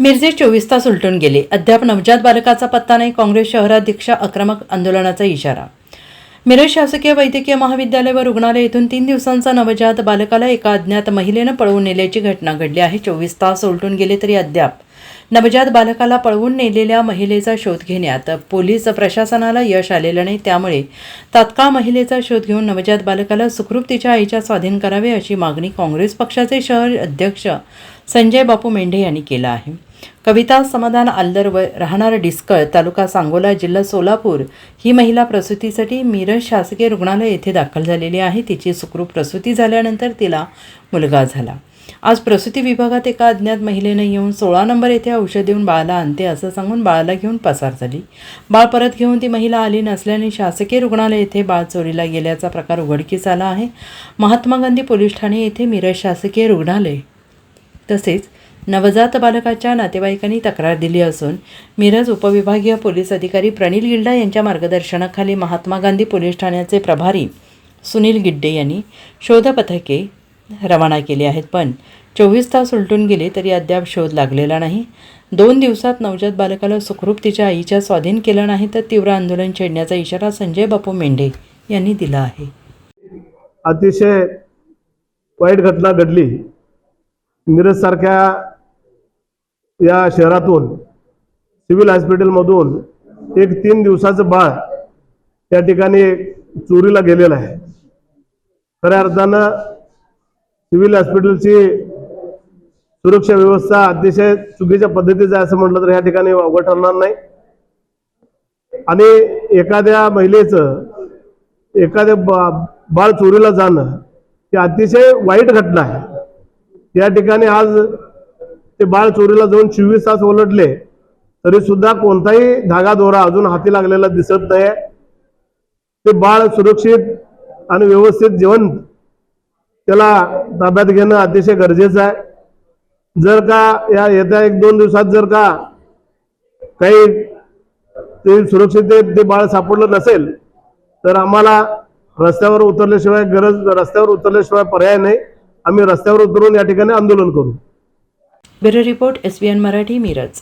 मिरजे चोवीस तास उलटून गेले. अद्याप नवजात बालकाचा पत्ता नाही. काँग्रेस शहराध्यक्ष आक्रमक आंदोलनाचा इशारा. मिरज शासकीय वैद्यकीय महाविद्यालय व रुग्णालय येथून तीन दिवसांचा नवजात बालकाला एका अज्ञात महिलेनं पळवून नेल्याची घटना घडली आहे. चोवीस तास उलटून गेले तरी अद्याप नवजात बालकाला पळवून नेलेल्या महिलेचा शोध घेण्यात पोलीस प्रशासनाला यश आलेलं नाही. त्यामुळे तात्काळ महिलेचा शोध घेऊन नवजात बालकाला सुखरूप तिच्या आईच्या स्वाधीन करावे अशी मागणी काँग्रेस पक्षाचे शहर अध्यक्ष संजय बापू मेंढे यांनी केला आहे. कविता समाधान आल्दर व राहणार डिस्कळ तालुका सांगोला जिल्हा सोलापूर ही महिला प्रसूतीसाठी मिरज शासकीय रुग्णालय येथे दाखल झालेली आहे. तिची सुखरूप प्रसूती झाल्यानंतर तिला मुलगा झाला. आज प्रसूती विभागात एका अज्ञात महिलेनं येऊन सोळा नंबर येथे औषध देऊन बाळाला आणते असं सांगून बाळाला घेऊन पसार झाली. बाळ परत घेऊन ती महिला आली नसल्याने शासकीय रुग्णालय येथे बाळ चोरीला गेल्याचा प्रकार उघडकीस आला आहे. महात्मा गांधी पोलीस ठाणे येथे मिरज शासकीय रुग्णालय. तसेच नवजात बालकाच्या नातेवाईकांनी तक्रार दिली असून मिरज उपविभागीय पोलीस अधिकारी प्रणील गिल्डा यांच्या मार्गदर्शनाखाली महात्मा गांधी पोलीस ठाण्याचे प्रभारी सुनील गिड्डे यांनी शोधपथके रवाना केली आहेत. पण चोवीस तास उलटून गेले तरी अद्याप शोध लागलेला नाही. दोन दिवसात नवजात बालकाला सुखरूप तिच्या आईच्या स्वाधीन केलं नाही तर तीव्र आंदोलन छेडण्याचा इशारा संजय बापू मेंढे यांनी दिला आहे. अतिशय वाईट घटना घडली. मिरज सारख्या या शहरातून सिव्हिल हॉस्पिटलमधून एक तीन दिवसाचं बाळ त्या ठिकाणी चोरीला गेलेलं आहे. खऱ्या अर्थानं सिव्हिल हॉस्पिटलची सुरक्षा व्यवस्था अतिशय चुकीच्या पद्धतीचं आहे असं म्हटलं तर ह्या ठिकाणी अवघड ठरणार नाही. आणि एखाद्या महिलेचं एखाद्या बा बाळ चोरीला जाणं ही अतिशय वाईट घटना आहे. या ठिकाणी आज ते बाळ चोरीला जाऊन चोवीस तास ओलटले तरी सुद्धा कोणताही धागा दोरा अजून हाती लागलेला दिसत नाही ते बाळ सुरक्षित आणि व्यवस्थित जिवंत त्याला ताब्यात घेणं अतिशय गरजेचं आहे. जर का या येत्या एक दोन दिवसात जर का काही ते सुरक्षित ते बाळ सापडलं नसेल तर आम्हाला रस्त्यावर उतरल्याशिवाय गरज रस्त्यावर उतरल्याशिवाय पर्याय नाही. आम्ही रस्त्यावर उतरून या ठिकाणी आंदोलन करू. Bureau report S Marathi Miraj.